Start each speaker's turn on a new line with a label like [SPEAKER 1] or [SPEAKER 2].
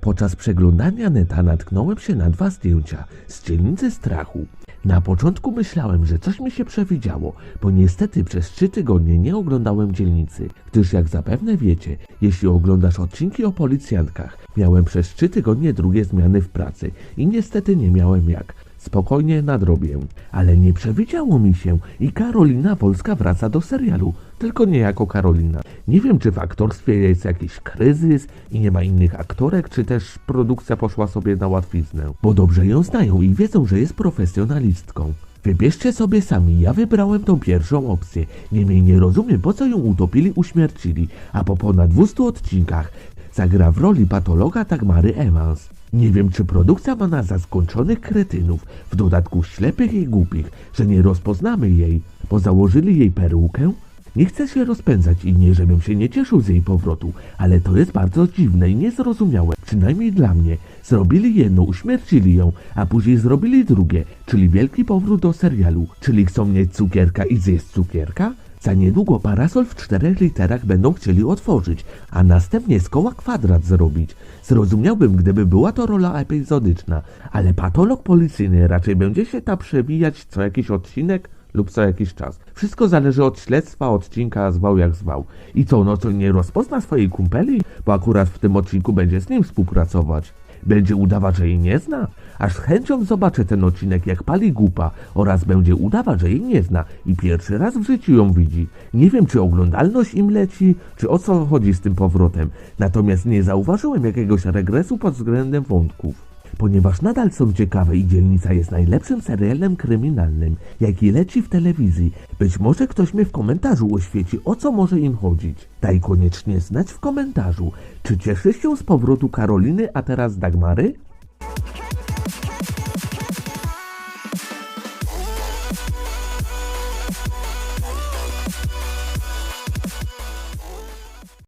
[SPEAKER 1] Podczas przeglądania neta natknąłem się na dwa zdjęcia z dzielnicy strachu. Na początku myślałem, że coś mi się przewidziało, bo niestety przez trzy tygodnie nie oglądałem dzielnicy, gdyż jak zapewne wiecie, jeśli oglądasz odcinki o policjantkach, miałem przez trzy tygodnie drugie zmiany w pracy i niestety nie miałem jak. Spokojnie nadrobię. Ale nie przewidziało mi się i Karolina Wolska wraca do serialu, tylko nie jako Karolina. Nie wiem, czy w aktorstwie jest jakiś kryzys i nie ma innych aktorek, czy też produkcja poszła sobie na łatwiznę. Bo dobrze ją znają i wiedzą, że jest profesjonalistką. Wybierzcie sobie sami, ja wybrałem tą pierwszą opcję. Niemniej nie rozumiem, po co ją utopili, uśmiercili, a po ponad 200 odcinkach zagra w roli patologa Dagmary Evans. Nie wiem, czy produkcja ma nas za skończonych kretynów, w dodatku ślepych i głupich, że nie rozpoznamy jej, bo założyli jej perukę? Nie chcę się rozpędzać i nie, żebym się nie cieszył z jej powrotu, ale to jest bardzo dziwne i niezrozumiałe, przynajmniej dla mnie. Zrobili jedno, uśmiercili ją, a później zrobili drugie, czyli wielki powrót do serialu. Czyli chcą mieć cukierka i zjeść cukierka? Za niedługo parasol w czterech literach będą chcieli otworzyć, a następnie z koła kwadrat zrobić. Zrozumiałbym, gdyby była to rola epizodyczna, ale patolog policyjny raczej będzie się tam przewijać co jakiś odcinek lub co jakiś czas. Wszystko zależy od śledztwa, odcinka, zwał jak zwał. I co, no co nie rozpozna swojej kumpeli? Bo akurat w tym odcinku będzie z nim współpracować. Będzie udawać, że jej nie zna? Aż z chęcią zobaczę ten odcinek, jak pali gupa oraz będzie udawać, że jej nie zna i pierwszy raz w życiu ją widzi. Nie wiem, czy oglądalność im leci, czy o co chodzi z tym powrotem. Natomiast nie zauważyłem jakiegoś regresu pod względem wątków. Ponieważ nadal są ciekawe i dzielnica jest najlepszym serialem kryminalnym, jaki leci w telewizji, być może ktoś mnie w komentarzu oświeci, o co może im chodzić. Daj koniecznie znać w komentarzu, czy cieszysz się z powrotu Karoliny, a teraz Dagmary?